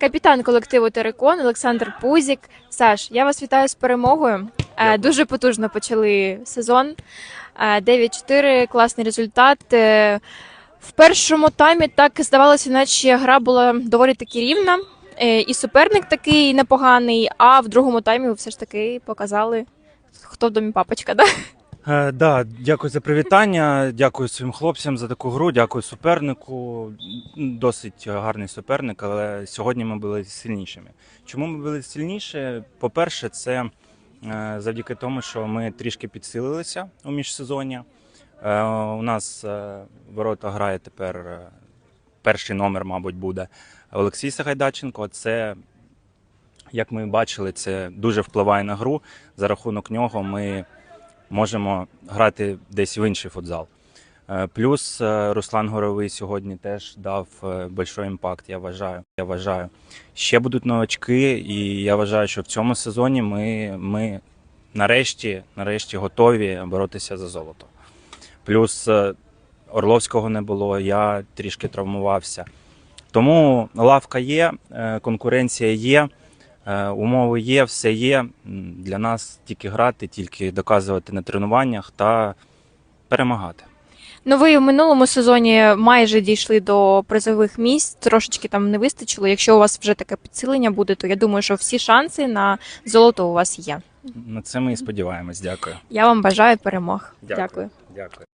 Капітан колективу Терекон Олександр Пузік. Саш, я вас вітаю з перемогою. Е, Дякую. Дуже потужно почали сезон. Е, 9-4, класний результат. Е, В першому таймі так здавалося, наче гра була доволі таки рівна. Е, І суперник такий непоганий, а в другому таймі ви все ж таки показали, хто в домі папочка. Да? Е, да, дякую за привітання. Дякую своїм хлопцям за таку гру. Дякую супернику. Досить гарний суперник, але сьогодні ми були сильнішими. Чому ми були сильніші? По-перше, це е, завдяки тому, що ми трішки підсилилися у міжсезоння. Е, У нас е, ворота грає тепер е, перший номер, мабуть, буде Олексій Сагайдаченко. Це, як ми бачили, це дуже впливає на гру. За рахунок нього ми можемо грати десь в інший футзал. Е, Плюс е, Руслан Горовий сьогодні теж дав е, большой імпакт, я вважаю. Я вважаю. Ще будуть новачки, і я вважаю, що в цьому сезоні ми, ми нарешті, нарешті готові боротися за золото. Плюс Орловського не було, я трішки травмувався. Тому лавка є, конкуренція є. Е, Умови є, все є. Для нас тільки грати, тільки доказувати на тренуваннях та перемагати. Ну, ви в минулому сезоні майже дійшли до призових місць, трошечки там не вистачило. Якщо у вас вже таке підсилення буде, то я думаю, що всі шанси на золото у вас є. На це ми і сподіваємось. Дякую. Я вам бажаю перемог. Дякую. Дякую. Дякую.